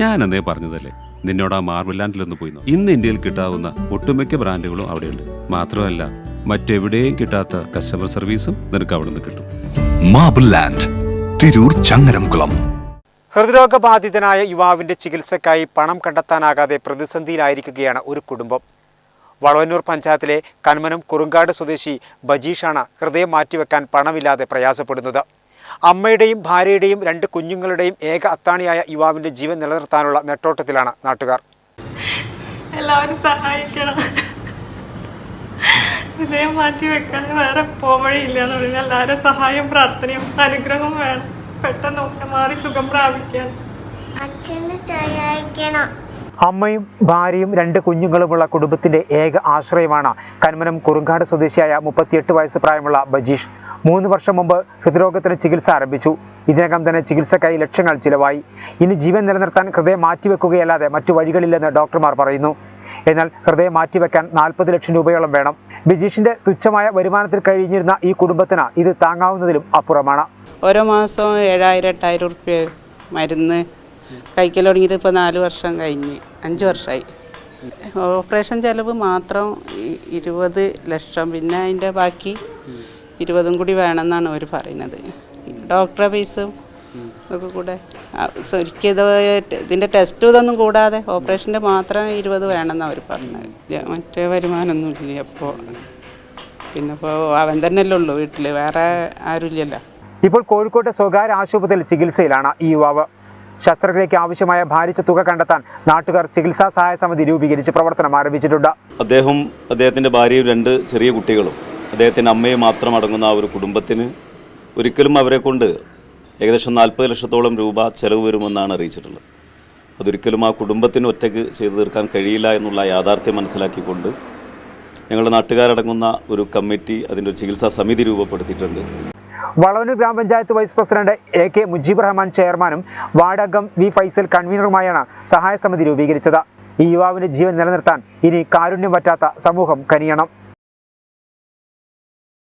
ഞാൻ അന്നേ പറഞ്ഞതല്ലേ? നിന്നോട് ആ മാർബിൾ ലാൻഡിലൊന്ന് പോയി. ഇന്ന് ഇന്ത്യയിൽ കിട്ടാവുന്ന ഒട്ടുമിക്ക ബ്രാൻഡുകളും അവിടെയുണ്ട്. മാത്രമല്ല മറ്റെവിടെയും കിട്ടാത്ത കസ്റ്റമർ സർവീസും നിനക്ക് അവിടെ നിന്ന് കിട്ടും. Marble land Tirur Changaramkulam. ഹൃദ്രോഗബാധിതനായ യുവാവിന്റെ ചികിത്സയ്ക്കായി പണം കണ്ടെത്താനാകാതെ പ്രതിസന്ധിയിലായിരിക്കുകയാണ് ഒരു കുടുംബം. വളവന്നൂർ പഞ്ചായത്തിലെ കന്മനം കുറുങ്കാട് സ്വദേശി ബജീഷാണ് ഹൃദയം മാറ്റിവെക്കാൻ പണമില്ലാതെ പ്രയാസപ്പെടുന്നത്. അമ്മയുടെയും ഭാര്യയുടെയും രണ്ട് കുഞ്ഞുങ്ങളുടെയും ഏക അത്താണിയായ യുവാവിന്റെ ജീവൻ നിലനിർത്താനുള്ള നെട്ടോട്ടത്തിലാണ് നാട്ടുകാർ. എല്ലാവരും സഹായിക്കണം. ഹൃദയം മാറ്റി വെക്കാൻ വേറെ പോവഴിയില്ല എന്ന് പറഞ്ഞാൽ എല്ലാവരും സഹായം പ്രാർത്ഥനയും അനുഗ്രഹവും വേണം. പെട്ടെന്ന് മാറി സുഖം പ്രാപിക്കാൻ. അച്ഛന് സഹായിക്കണം. അമ്മയും ഭാര്യയും രണ്ട് കുഞ്ഞുങ്ങളുമുള്ള കുടുംബത്തിന്റെ ഏക ആശ്രയമാണ് കന്മനം കുറുങ്കാട് സ്വദേശിയായ മുപ്പത്തിയെട്ട് വയസ്സ് പ്രായമുള്ള ബജീഷ്. മൂന്ന് വർഷം മുമ്പ് ഹൃദ്രോഗത്തിന് ചികിത്സ ആരംഭിച്ചു. ഇതിനകം തന്നെ ചികിത്സക്കായി ലക്ഷങ്ങൾ ചിലവായി. ഇനി ജീവൻ നിലനിർത്താൻ ഹൃദയം മാറ്റിവെക്കുകയല്ലാതെ മറ്റു വഴികളില്ലെന്ന് ഡോക്ടർമാർ പറയുന്നു. എന്നാൽ ഹൃദയം മാറ്റിവെക്കാൻ നാൽപ്പത് ലക്ഷം രൂപയോളം വേണം. ബിജീഷിന്റെ തുച്ഛമായ വരുമാനത്തിൽ കഴിഞ്ഞിരുന്ന ഈ കുടുംബത്തിന് ഇത് താങ്ങാവുന്നതിലും അപ്പുറമാണ്. ഓരോ മാസവും ഏഴായിരം എട്ടായിരം ഉറുപ്പ്യ മരുന്ന് കഴിക്കൽ തുടങ്ങിയിട്ട് ഇപ്പോൾ നാല് വർഷം കഴിഞ്ഞ്. അഞ്ച് വർഷമായി ഓപ്പറേഷൻ ചെലവ് മാത്രം ഇരുപത് ലക്ഷം. പിന്നെ അതിന്റെ ബാക്കി ഇരുപതും കൂടി വേണമെന്നാണ് അവർ പറയുന്നത്. ഡോക്ടറെ ഫീസും ഒക്കെ കൂടെ ഇത് ഇതിന്റെ ടെസ്റ്റ് ഇതൊന്നും കൂടാതെ ഓപ്പറേഷന്റെ മാത്രം ഇരുപത് വേണമെന്നാണ് അവർ പറഞ്ഞത്. മറ്റേ മറ്റേ വരുമാനമൊന്നുമില്ല അപ്പോൾ പിന്നെ ഇപ്പോൾ അവൻ തന്നെയല്ലേ ഉള്ളൂ വീട്ടിൽ വേറെ ആരുമില്ലല്ലോ ഇപ്പോൾ കോഴിക്കോട്ടെ സ്വകാര്യ ആശുപത്രിയിൽ ചികിത്സയിലാണ് ഈ യുവാവ്. ശസ്ത്രക്രിയയ്ക്ക് ആവശ്യമായ ഭാരിച്ച തുക കണ്ടെത്താൻ നാട്ടുകാർ ചികിത്സാ സഹായ സമിതി രൂപീകരിച്ച് പ്രവർത്തനം ആരംഭിച്ചിട്ടുണ്ട്. അദ്ദേഹം അദ്ദേഹത്തിന്റെ ഭാര്യയും രണ്ട് ചെറിയ കുട്ടികളും. അദ്ദേഹത്തിന്റെ അമ്മയെ മാത്രം അടങ്ങുന്ന ആ ഒരു കുടുംബത്തിന് ഒരിക്കലും അവരെ കൊണ്ട് ഏകദേശം നാൽപ്പത് ലക്ഷത്തോളം രൂപ ചെലവ് വരുമെന്നാണ് അറിയിച്ചിട്ടുള്ളത്. അതൊരിക്കലും ആ കുടുംബത്തിന് ഒറ്റയ്ക്ക് ചെയ്തു തീർക്കാൻ കഴിയില്ല എന്നുള്ള യാഥാർത്ഥ്യം മനസ്സിലാക്കിക്കൊണ്ട് ഞങ്ങളുടെ നാട്ടുകാരടങ്ങുന്ന ഒരു കമ്മിറ്റി അതിന്റെ ഒരു ചികിത്സാ സമിതി രൂപപ്പെടുത്തിയിട്ടുണ്ട്. വളവനൂർ ഗ്രാമപഞ്ചായത്ത് vice president A K Mujeeb Rahman ചെയർമാനും വാർഡംഗം വി ഫൈസൽ കൺവീനറുമായാണ് സഹായ സമിതി രൂപീകരിച്ചത്. ഈ യുവാവിന്റെ ജീവൻ നിലനിർത്താൻ ഇനി കാരുണ്യം പറ്റാത്ത സമൂഹം കനിയണം.